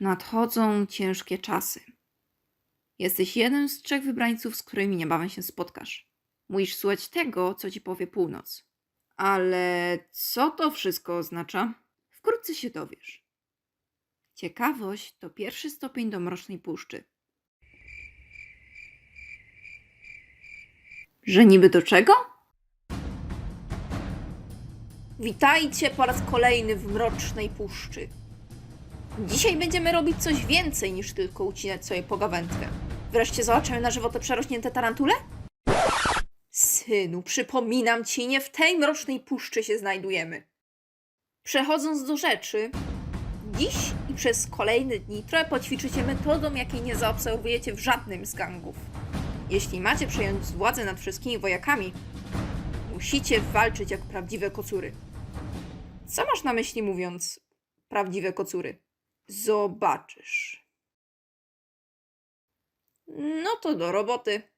Nadchodzą ciężkie czasy. Jesteś jednym z trzech wybrańców, z którymi niebawem się spotkasz. Musisz słuchać tego, co ci powie północ. Ale co to wszystko oznacza? Wkrótce się dowiesz. Ciekawość to pierwszy stopień do mrocznej puszczy. Że niby do czego? Witajcie po raz kolejny w Mrocznej Puszczy. Dzisiaj będziemy robić coś więcej niż tylko ucinać sobie pogawędkę. Wreszcie zobaczymy na żywo te przerośnięte tarantule? Synu, przypominam ci, nie w tej Mrocznej Puszczy się znajdujemy. Przechodząc do rzeczy, dziś i przez kolejne dni trochę poćwiczycie metodą, jakiej nie zaobserwujecie w żadnym z gangów. Jeśli macie przejąć władzę nad wszystkimi wojakami, musicie walczyć jak prawdziwe kocury. Co masz na myśli mówiąc prawdziwe kocury? Zobaczysz. No to do roboty.